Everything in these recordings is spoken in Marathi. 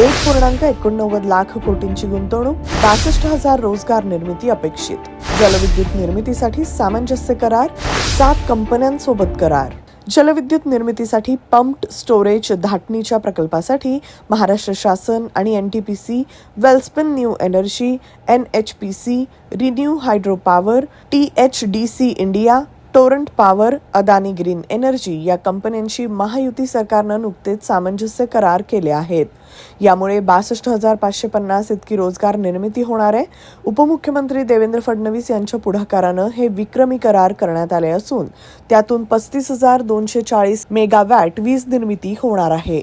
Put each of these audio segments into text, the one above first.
एक पूर्णांक एकोणनव्वद लाख कोटींची गुंतवणूक बासष्ट हजार रोजगार निर्मिती अपेक्षित. जलविद्युत निर्मितीसाठी सामंजस्य करार सात कंपन्यांसोबत करार. जलविद्युत निर्मितीसाठी पंप्ड स्टोरेज धाटणीच्या प्रकल्पासाठी महाराष्ट्र शासन आणि N T P C Welspun new energy N H P C ReNew hydro power T H D C India Torrent power Adani green energy या कंपन्यांशी महायुती सरकारनं नुकतेच सामंजस्य करार केले आहेत. यामुळे बासष्ट हजार पाचशे पन्नास इतकी रोजगार निर्मिती होणार आहे. उपमुख्यमंत्री देवेंद्र फडणवीस यांच्या पुढाकारानं हे विक्रमी करार करण्यात आले असून त्यातून पस्तीस हजार दोनशे चाळीस मेगावॅट वीज निर्मिती होणार आहे.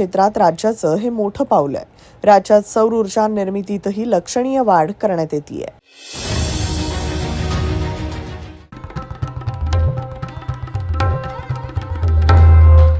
क्षेत्रात राज्याचं हे मोठं पाऊल आहे. राज्यात सौर ऊर्जा निर्मितीतही लक्षणीय वाढ करण्यात येते